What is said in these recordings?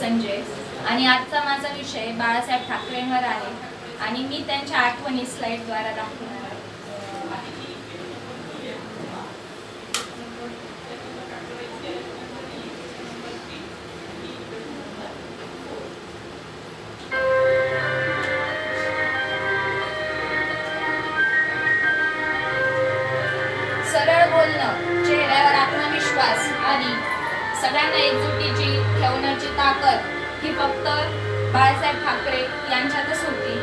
संजय आणि आजचा माझा विषय बाळासाहेब ठाकरेंवर आहे आणि मी त्यांच्या आठवणी स्लाईडद्वारा दाखवणार आहे. सरळ बोलणं चेहऱ्यावर आत्मविश्वास आणि सगळ्यांना एकजुटीची ठेवण्याची ताकद ही फक्त बाळासाहेब ठाकरे यांच्यातच होती.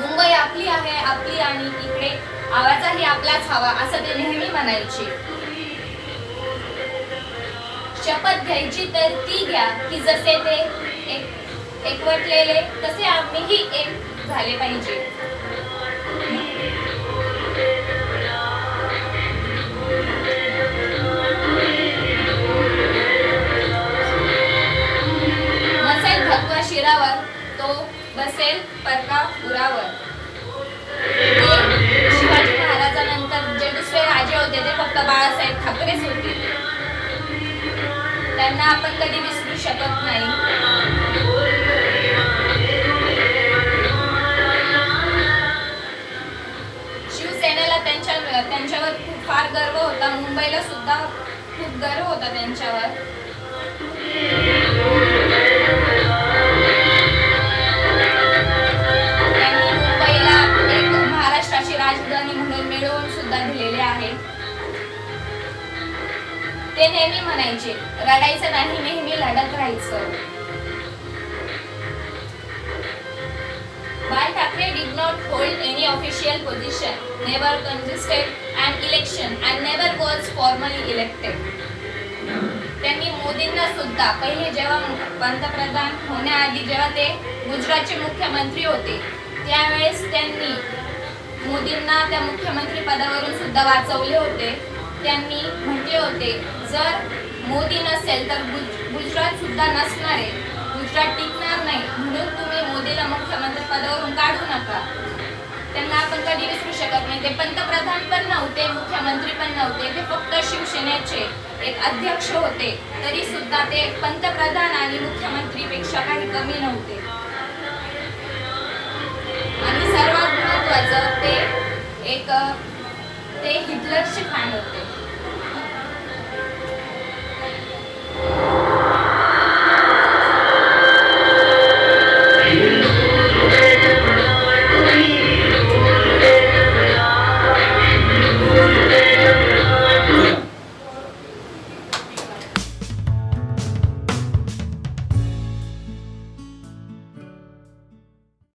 मुंबई आपली आहे आपली आणि इकडे आवाजाही आपलाच हवा असं ते नेहमी म्हणायचे. शपथ घ्यायची तर ती घ्या की जसे ते एक एकवटलेले तसे आम्हीही एक झाले पाहिजे. भगवा तो बसेल परका उरावर. शिवाजी महाराजांनंतर जे दुसरे राजे होते ते फक्त बाळासाहेब ठाकरेच होते. त्यांना आपण कधी विसरू शकत नाही. शिवसेनेला त्यांच्या त्यांच्यावर खूप फार गर्व होता. मुंबईला सुद्धा खूप गर्व होता त्यांच्यावर. नेहमी म्हणायचे रडायचं नाही नेहमी लढत राहायचं बाळ Thackeray did not hold any official position, never contested an election and never was formally elected. त्यांनी मोदींना सुद्धा पहिले जेव्हा पंतप्रधान होण्याआधी जेव्हा ते गुजरातचे मुख्यमंत्री होते त्यावेळेस त्यांनी मोदींना त्या मुख्यमंत्री पदावरून सुद्धा वाचवले होते त्यांनी म्हटले होते जर मोदी नसेल तर गुज गुजरातसुद्धा नसणार आहे. गुजरात टिकणार नाही. म्हणून तुम्ही मोदीला मुख्यमंत्री पदावरून काढू नका. त्यांना आपण कधी विसरू शकत नाही. ते पंतप्रधान पण नव्हते मुख्यमंत्री पण नव्हते. ते फक्त शिवसेनेचे एक अध्यक्ष होते. तरी सुद्धा ते पंतप्रधान आणि मुख्यमंत्रीपेक्षा काही कमी नव्हते. आणि सर्वात महत्वाचं ते एक ते हिटलरचे फॅन होते.